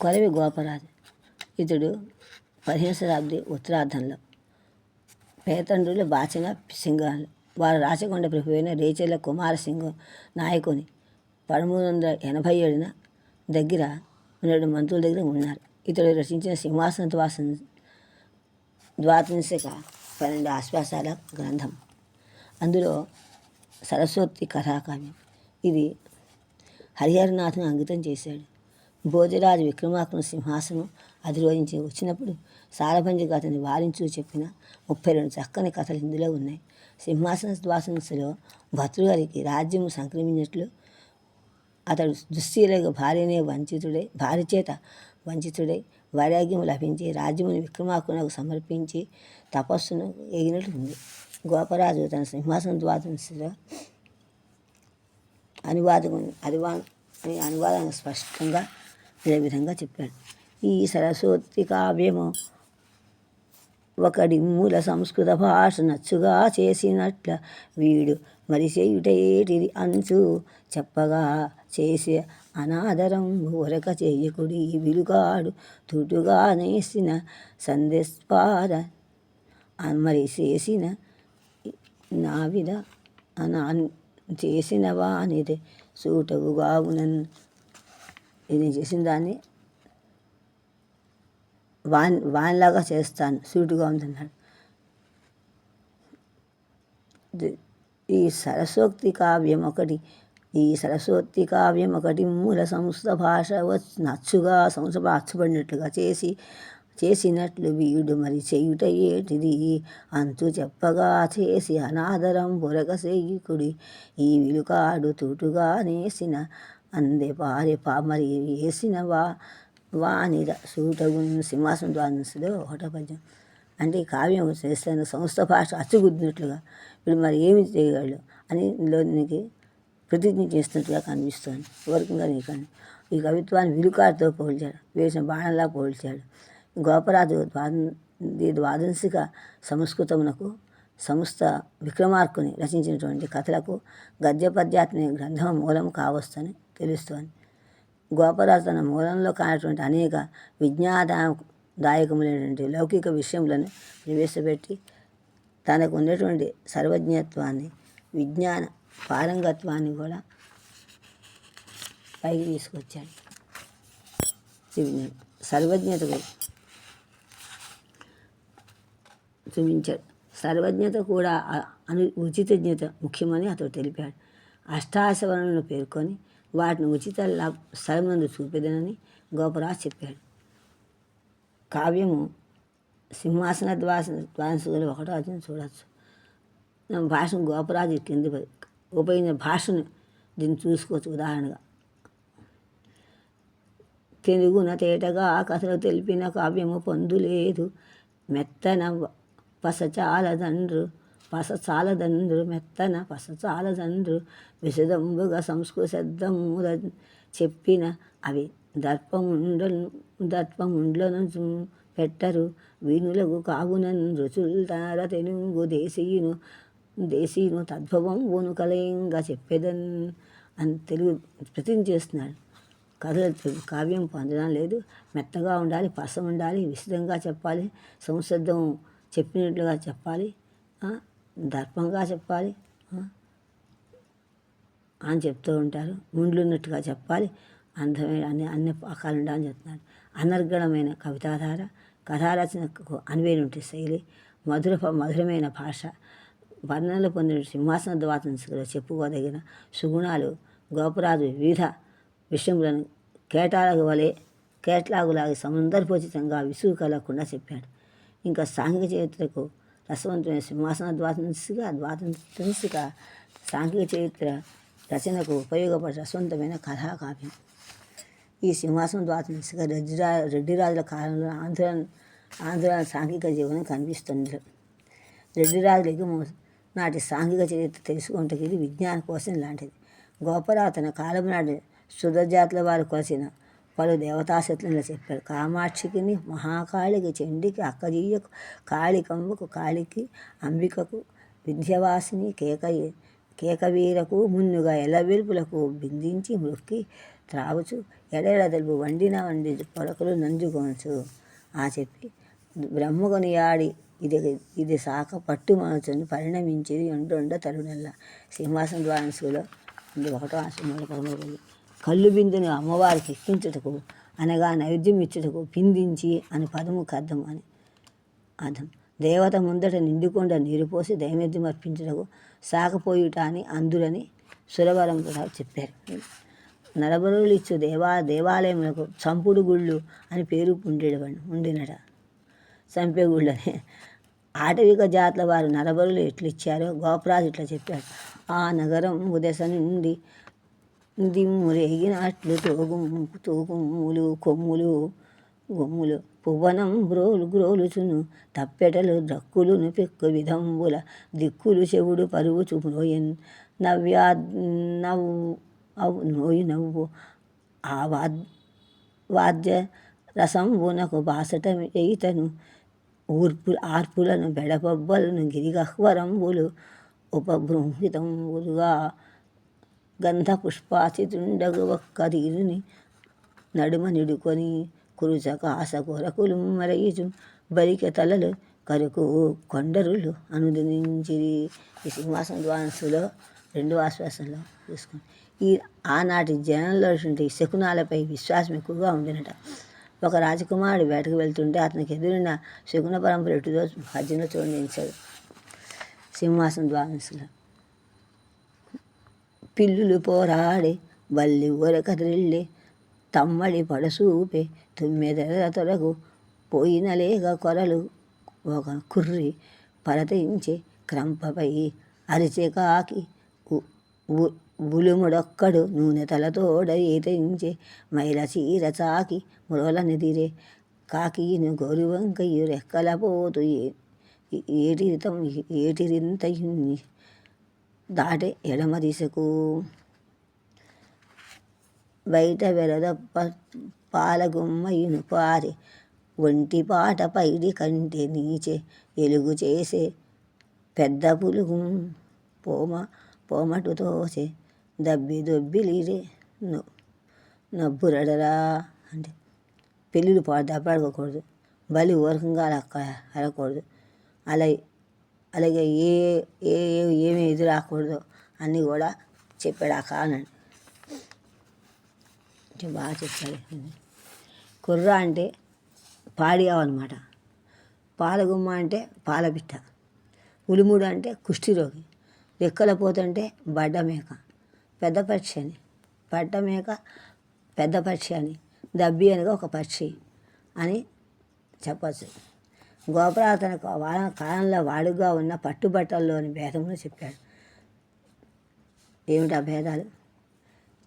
కొరవి గోపరాజు. ఇతడు పదిహేను శతాబ్ది ఉత్తరార్ధంలో పేతండ్రులు బాచిన సింగాలు. వారు రాచకొండ ప్రభువైన రేచర్ల కుమారసింగు నాయకుని పదమూడు వందల ఎనభై ఏడున దగ్గర ఉన్నటువంటి మంత్రుల దగ్గర ఉన్నారు. ఇతడు రచించిన సింహాసన ద్వాసం ద్వాత్రింశక పన్నెండు ఆశ్వాసాల గ్రంథం. అందులో సరస్వతి కథాకావ్యం. ఇది హరిహరనాథ్ను అంకితం చేశాడు. భోజరాజు విక్రమార్కుని సింహాసనం అధిరోహించి వచ్చినప్పుడు సారభంజిగా అతన్ని వారించు చెప్పిన ముప్పై రెండు చక్కని కథలు ఇందులో ఉన్నాయి. సింహాసన ద్వాసంలో భర్తృగారికి రాజ్యము సంక్రమించినట్లు అతడు దుశ్శీలకు భార్యనే వంచితుడై భార్య చేత వంచితుడై వైరాగ్యం లభించి రాజ్యముని విక్రమార్కునకు సమర్పించి తపస్సును ఎగినట్లు ఉంది. గోపరాజు తన సింహాసన ద్వాదశిలో అనువాదం అనువా అనువాదం స్పష్టంగా ఇదే విధంగా చెప్పాడు. ఈ సరస్వతి కావ్యము ఒకడి మూల సంస్కృత భాష నచ్చుగా చేసినట్ల వీడు మరి చేయుటేటిది అంచు చెప్పగా చేసే అనాదరం ఊరక చేయకుడి విలుగాడు తుటుగా నేసిన సందేశ్వార మరి చేసిన నావిద అనా చేసిన వానిదే సూటవుగావునన్ ఇది చేసిన దాన్ని వాన్ వాన్లాగా చేస్తాను సూటుగా ఉందన్నాడు. ఈ సరస్వతి కావ్యం ఒకటి ఈ సరస్వతి కావ్యం ఒకటి మూల సంస్థ భాష నచ్చుగా సంస్థ అచ్చుబడినట్లుగా చేసి చేసినట్లు వీడు మరి చేయుట ఏటిది? అంతు చెప్పగా చేసి అనాదరం బొరగ సేయుకుడి ఈ విలుకాడు తూటుగా నేసిన అందే పారి పా మరి వేసిన వా వానిద సూటగు సింహాసనం ద్వాదశలో ఒకటో పద్యం అంటే ఈ కావ్యం చేస్తాను సంస్థ భాష అచ్చుగుద్దినట్లుగా. వీడు మరి ఏమి చేయగలడు అని ఇందులోనికి ప్రతిజ్ఞ చేస్తున్నట్టుగా కనిపిస్తుంది. వర్గంగా నీకండి ఈ కవిత్వాన్ని విలుకారితో పోల్చాడు వేసిన బాణంలా పోల్చాడు. గోపరాజు ద్వాద ఈ ద్వాదశిక సంస్కృతమునకు సంస్థ విక్రమార్కుని రచించినటువంటి కథలకు గద్య గ్రంథం మూలం కావస్తని తెలుస్తోంది. గోపరాజు తన మూలంలో కానటువంటి అనేక విజ్ఞాదాయకములైనటువంటి లౌకిక విషయములను ప్రవేశపెట్టి తనకు ఉన్నటువంటి సర్వజ్ఞత్వాన్ని విజ్ఞాన పారంగత్వాన్ని కూడా పైకి తీసుకొచ్చాడు. సర్వజ్ఞతకు చూపించాడు సర్వజ్ఞత కూడా అను ఉచితజ్ఞత ముఖ్యమని అతడు తెలిపాడు. అష్టాశవరణను పేర్కొని వాటిని ఉచిత లాభ స్థలమందు చూపెదనని గోపరాజు చెప్పాడు. కావ్యము సింహాసన ద్వాస ద్వాసలో ఒకటో అతను చూడవచ్చు నా భాషను గోపరాజు కింది ఉపయోగించిన భాషను దీన్ని చూసుకోవచ్చు ఉదాహరణగా. తెలుగున తేటగా కథలు తెలిపిన కావ్యము పొందులేదు. మెత్తన పసచాలదండ్రు పస చాలదండ్రు మెత్తన పస చాలదండ్రు విశదంబుగా సంస్కృశబ్దముల చెప్పిన అవి దర్పముండను దర్పముండ్లను పెట్టరు. వీణులకు కాగునన్ రుచుల్ తార దేశీయును దేశీయును తద్భవం ఊను కలయంగా చెప్పేదన్ అని తెలుగు ప్రతిని చేస్తున్నాడు. కథలు కావ్యం పొందడం లేదు. మెత్తగా ఉండాలి పస ఉండాలి విశదంగా చెప్పాలి సంశబ్దం చెప్పినట్లుగా చెప్పాలి. దర్పంగా చెప్పాలి అని చెప్తూ ఉంటారు. ముండ్లున్నట్టుగా చెప్పాలి. అందమైన అన్ని అన్ని పాకాలు ఉండాలని చెప్తున్నారు అనర్గణమైన కవితాధార కథారచనకు అనువైనటువంటి శైలి మధుర మధురమైన భాష వర్ణనలు పొందిన సింహాసన ద్వాతంలో చెప్పుకోదగిన సుగుణాలు గోపరాజు వివిధ విషయములను కేటాలకు వలె కేటలాగులాగా సౌందర్యోచితంగా విసుగు కలగకుండా చెప్పాడు. ఇంకా సాంఘిక చరిత్రకు రసవంతమైన సింహాసన ద్వాతంసిక ద్వాతంసిక సాంఘిక చరిత్ర రచనకు ఉపయోగపడే రసవంతమైన కథాకావ్యం. ఈ సింహాసనం ద్వాతంసిక రెడ్డిరా రెడ్డిరాజుల కాలంలో ఆంధ్ర ఆంధ్ర సాంఘిక జీవనం కనిపిస్తుంది. రెడ్డిరాజులకి నాటి సాంఘిక చరిత్ర తెలుసుకుంటే ఇది విజ్ఞాన కోసం లాంటిది. గోపరావు తన కాలం నాటి శుద్ధజాతుల వారు కొలిసిన పలు దేవతాశక్తులను చెప్పారు కామాక్షికిని మహాకాళికి చండికి అక్కజీయకు కాళికమ్మకు కాళికి అంబికకు విద్యవాసిని కేకయ్య కేకవీరకు మున్నుగా ఎలవెల్పులకు బిందించి మృక్కి త్రావుచు ఎడెడ తెలుపు వండిన వండి పొలకలు నంజుకోవచ్చు ఆ చెప్పి బ్రహ్మకొని ఆడి ఇది ఇది సాక పట్టు మనసును పరిణమించేది ఎండొండ తరుణల్లా సింహాసన ద్వారంసులో ఒకటో ఆశ్రమంలో పదమూడు కళ్ళు బిందును అమ్మవారికి ఎక్కించుటకు అనగా నైవేద్యం ఇచ్చుటకు పిందించి అని పదము కద్దం అని అర్థం. దేవత ముందట నిండుకొండ నీరు పోసి దైవేద్యం అర్పించుటకు సాకపోయుట అని అందులని సురవరం కూడా చెప్పారు. నరబరులు ఇచ్చు దేవా దేవాలయములకు చంపుడు గుళ్ళు అని పేరు ఉండేవాడు ఉండినట. చంపే గుళ్ళని. ఆటవిక జాతుల వారు నరబరులు ఎట్లిచ్చారో గోపరాజు ఇట్లా చెప్పాడు. ఆ నగరం ఉదశ నుండి దిమ్మురేగినట్లు తోగుము తూగుములు కొమ్ములు గొమ్ములు. పువ్వనం బ్రోలు గ్రోలుచును తప్పెటలు ద్రక్కులును పెక్కు విధంబుల దిక్కులు చెవుడు పరువు నోయన్ నవ్యా నవ్వు అవు నోయి నవ్వు ఆ వాద్ వాద్య రసంబునకు బాసట ఎయితను ఊర్పు ఆర్పులను బెడపబ్బలను గిరిగహ్వరంబులు ఉపబృంహితంబులుగా గంధ పుష్పాచితుండగు నడుమనిడుకొని కురుచ నిడుకొని కురుచక కొరకులు మరయిచు బలిక తలలు కరుకు కొండరులు అనుదినించిరి. ఈ సింహాసన ద్వాంసులో రెండు ఆశ్వాసంలో చూసుకుని ఈ ఆనాటి జనంలో ఈ శకునాలపై విశ్వాసం ఎక్కువగా ఉండినట ఒక రాజకుమారుడు వేటకు వెళ్తుంటే అతనికి ఎదురున్న శకున పరంపర ఎటుదో భజన చూడించాడు సింహాసన ద్వాంసులో పిల్లులు పోరాడే బల్లి ఊరకదిల్లే తమ్మడి పడసూపే తుమ్మెదల తొలగు పోయిన లేక కొరలు ఒక కుర్రి పరతించే క్రంపపై అరిచే కాకి బులుముడొక్కడు నూనె తలతోడ ఈతించే మైల చీర చాకి మురల నిదిరే కాకిను గోరువంకయు రెక్కల పోతు ఏటిరితం ఏటిరింతయుణ్ణి దాటి ఎడమ దిశకు. బయట వెరదప్ప పాలగుమ్మ ఇనుపారి ఒంటి పాట పైడి కంటే నీచే ఎలుగు చేసే పెద్ద పులుగు పోమ పోమటు తోసే దబ్బి దొబ్బిలిరే నబ్బురడరా అంటే పెళ్ళిళ్ళు పాడు దెబ్బ అడగకూడదు బలి ఊరకంగా అక్క అరకూడదు. అలా అలాగే ఏ ఏ ఏమి ఎదురు రాకూడదు అన్నీ కూడా చెప్పాడు ఆ కానండి బాగా చెప్పాడు కుర్ర అంటే పాడియావన్నమాట పాలగుమ్మ అంటే పాలపిట్ట. ఉలిముడు అంటే కుష్ఠిరోగి. రెక్కల పోతుంటే బడ్డ మేక పెద్ద పక్షి అని. బడ్డ మేక పెద్ద పక్షి అని. దబ్బి అనగా ఒక పక్షి అని చెప్పచ్చు. గోపురాతన కాలంలో వాడుగా ఉన్న పట్టుబట్టల్లోని భేదమును చెప్పాడు. ఏమిటా భేదాలు?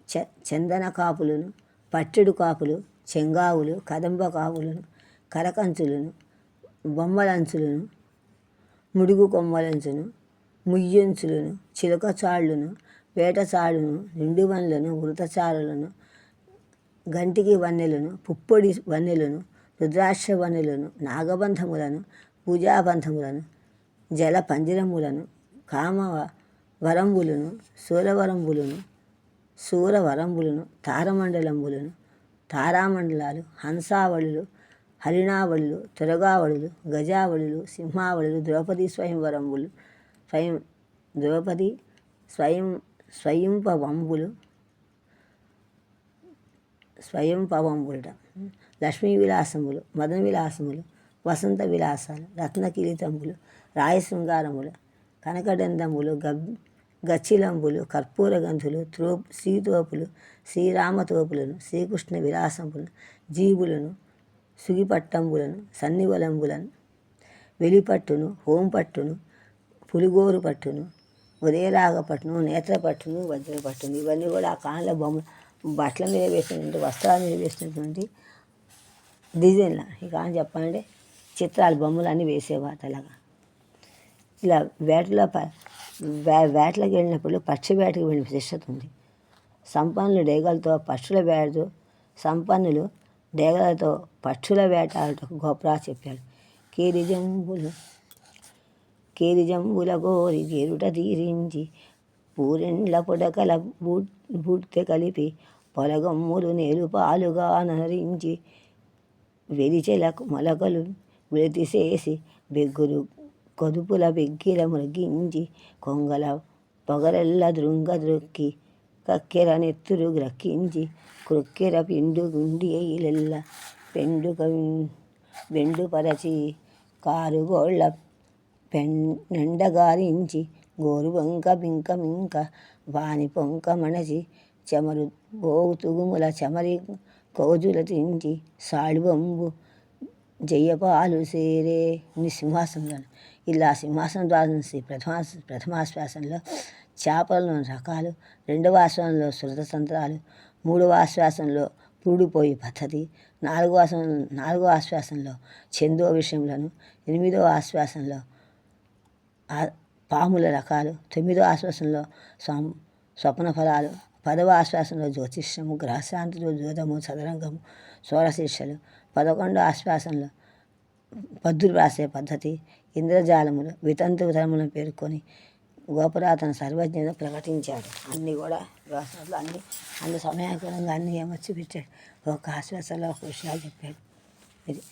చ చందన కాపులను పట్టెడు కాపులు చెంగావులు కదంబ కాపులను కరకంచులను బొమ్మలంచులను ముడుగు కొమ్మలంచును ముయ్యంచులను చిలకచాళ్ళును వేటచాళ్ళును నిండువన్లను వృతచారులను గంటికి వన్నెలను పుప్పొడి వన్నెలను రుద్రాక్ష నాగబంధములను పూజాబంధములను జల పంజరములను కామ వరంబులను సూరవరంబులను సూరవరంబులను తారమండలంబులను తారామండలాలు హంసావళులు హరిణావళులు తురగావళులు గజావళులు సింహావళులు ద్రౌపది స్వయంవరంబులు స్వయం ద్రౌపది స్వయం స్వయంపవంబులు స్వయంపవంబులట. లక్ష్మీ విలాసములు మదన విలాసములు వసంత విలాసాలు రత్న కిరీటములు రాయశృంగారములు కనకడందములు గబ్ గచ్చిలంబులు కర్పూర గంధులు త్రో శ్రీతోపులు శ్రీరామతోపులను శ్రీకృష్ణ విలాసములను జీవులను సుగిపట్టంబులను సన్నివలంబులను వెలిపట్టును హోంపట్టును పులిగోరు పట్టును ఉదయరాగ పట్టును నేత్ర పట్టును వజ్ర పట్టును ఇవన్నీ కూడా ఆ కాళ్ళ బొమ్మ బట్టల మీద వేసినటువంటి వస్త్రాల మీద వేసినటువంటి డిజైన్ల ఇక అని చెప్పాలంటే చిత్రాలు బొమ్మలు అన్నీ వేసేవారు అలాగా ఇలా వేటలో ప వే వేటలకు వెళ్ళినప్పుడు పక్షి వేటకు వెళ్ళిన విశిష్టత ఉంది. సంపన్నులు డేగలతో పక్షుల వేటతో సంపన్నులు డేగలతో పక్షుల వేట గొప్పరా చెప్పాడు. కేరిజంబులు కేరిజంబుల గోరి గేరుట తీరించి పూరెండ్ల పుడకల బూ బూట్తె కలిపి పొలగమ్ములు నేలుపాలుగా నరించి వెలిచెలకు మొలకలు వెలితిసేసి బెగ్గులు కదుపుల బెగ్గిల మృగించి కొంగల పొగరెల్ల దృంగ ద్రొక్కి కక్కెర నెత్తురు గ్రక్కించి క్రొక్కెర పిండు గుండియలెల్ల పెండుక వెండుపరచి కారుగోళ్ళ పెండగారించి గోరు వంక బింక మింక వాని పొంక మణచి చెమరు బోవు తుగుముల చెమరి కోజుల తించి సాళువంబు జయపాలు సేరే ఇన్ని సింహాసనంలో ఇలా సింహాసనం ద్వారా ప్రథమా ప్రథమాశ్వాసంలో చేపలను రకాలు రెండవ ఆశ్వాసంలో శృత తంత్రాలు మూడవ ఆశ్వాసంలో పూడిపోయి పద్ధతి నాలుగో ఆశ్వాసం నాలుగో ఆశ్వాసంలో చందో విషయంలోను ఎనిమిదవ ఆశ్వాసంలో పాముల రకాలు తొమ్మిదో ఆశ్వాసంలో స్వం స్వప్న ఫలాలు పదవ ఆశ్వాసంలో జ్యోతిష్యము గ్రహశాంతిలో జోదము చదరంగము సోరశీర్షలు పదకొండో ఆశ్వాసంలో పద్దులు రాసే పద్ధతి ఇంద్రజాలములు వితంతు పేర్కొని గోపురాతన సర్వజ్ఞత ప్రకటించాడు. అన్నీ కూడా వ్యవసాయంలో అన్ని అన్ని సమయానుకూలంగా అన్నీ ఏమొచ్చి పెట్టాడు ఒక ఆశ్వాసంలో ఒక విషయాలు చెప్పాడు. ఇది.